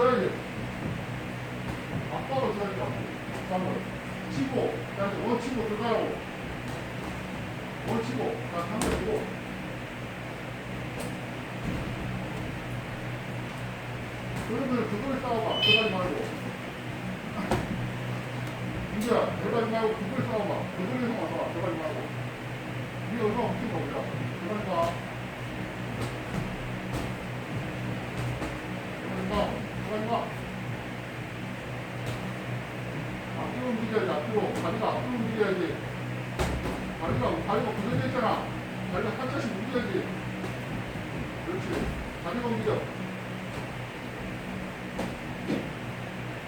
줘야지. 앞바로 줘야지. 앞바로. 치고, 다시 원 치고 들어가고. 원 치고, 다시 한번 주고. 그러면 그걸 싸워봐. 들어가지 말고. 민주야, 들어가지 말고 그걸 싸워봐. 그걸에서 와서 들어가지 말고. 네 얼마 없는 거보자. 들어가지 마. 움직여야지. 다리가, 다리가 있잖아. 다리가 살짝씩 움직여야지. 그렇지. 다리가 움직여.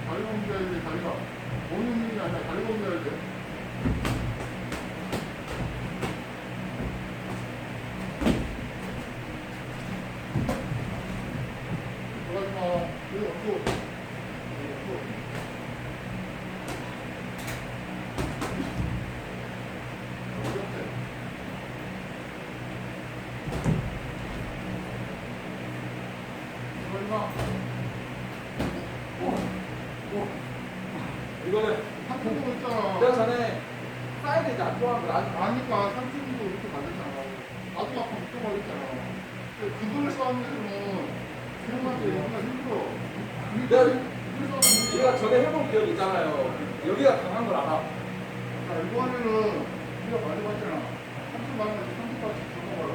다리가 움직여야지, 다리가. 몸이 움직이는 게 아니라 다리가 움직여야지. 들어가지 마. 여기 없고. 없고. 어렵대. 들어가지 마. 이거는 한국으로 있잖아. 내가 전에 사이드 이제 안 좋아하는 거 아직 아니까 삼촌도 이렇게 만들잖아. 나도 아까 걱정하고 있잖아. 그걸 싸우면은 생각하기 너무나 힘들어. 내가 싸우면 내가 전에 해본 기억이 있잖아요. 여기가 강한 걸 알아. 자, 이번에는 우리가 많이 봤잖아. 삼촌 만나서 삼촌까지 들어가라.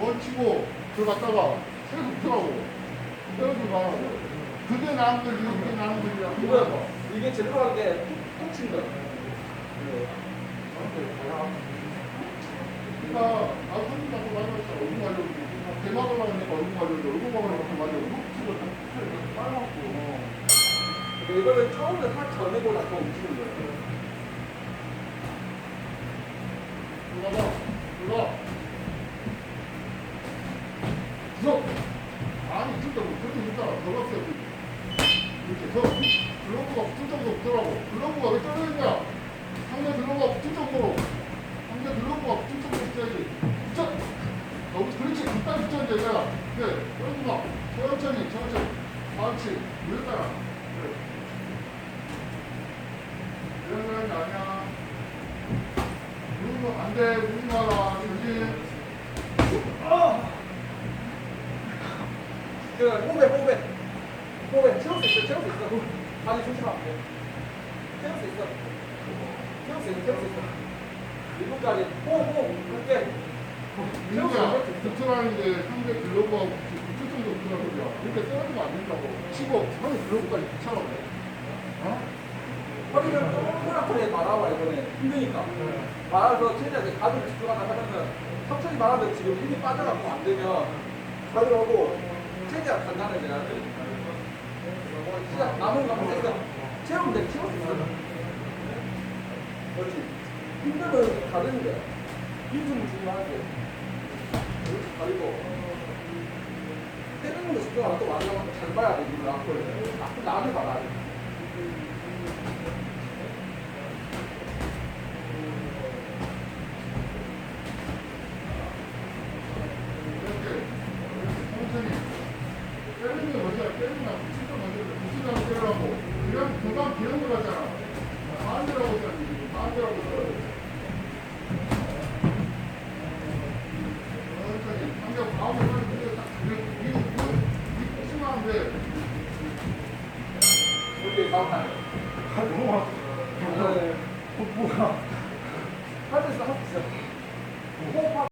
원 치고 들어갔다가 계속 들어가고 말하고. 그게 나은 거지, 그게 나은 거지야. 이거 이게 제대로 하는 게 톡친 거. 그러니까 갖고 많이 봤어. 얼굴 가려고. 대박을 하니까 얼굴 가려고. 얼굴 가려고 말이야. 훅 치고 딱 빨갛고. 이거는 처음에 살 전에보다 더 움직이는 거예요. 들어가봐. 들어가. 그렇게 진짜 들어갔어요. 이렇게 더. 글러브가 붙을 정도로 붙더라고. 글러브가 왜 떨어지냐? 상대 글러브가 붙을 정도로. 상대 글러브가 붙을 정도로 붙어야지. 붙여. 너무 그렇지. 그딴 붙여야 돼, 얘가. 그래. 떨어지 마. 천천히, 천천히. 그렇지. 그랬잖아. 그래. 이런 사람이 아니야. 안 돼, 우는 거라, 그 호배 호배 호배 채울 수 있어 채울 수 있어. 아니 조심하면 돼. 채울 수 있어. 채울 수 있어 채울 수 있어. 일곱까지 호호 그렇게. 민주야, 붙으라는데 상대 글로브가 붙을 정도 붙으라고 그러야 그렇게 떨어지면 안 된다고. 치고, 상대 글로브까지 그래. 어? 허리를 동그랗게 말아봐 이번에 힘드니까. 말아서 최대한 가슴을 집중하다 하면은 천천히 말하면 지금 힘이 빠져갖고 안 되면 가들어오고 최대한 간단하게 해야 돼. 뭐 진짜 남은 거 하니까 채우면 돼수 있어. 그렇지. 힘들면 거야. 힘좀 중요하지. 그렇지 가리고. 때리는 거 집중하고 또 마지막에 잘 봐야 돼. 이걸 앞을. 앞을 나를 봐라. 이렇게, 천천히. 때리는 게 뭐야? 때리는 거 붙일 거 먼저 붙이다가 때리라고. 그냥 금방 비는 거 같잖아. 반대라고 했잖아. 반대라고 했잖아. 천천히. 상대 마음을 딱 이렇게 딱, 이렇게, 이렇게, 이렇게 치면 안 돼. 이렇게 가운데. 아, 너무 많아. 네. 수 있어. 호흡하고.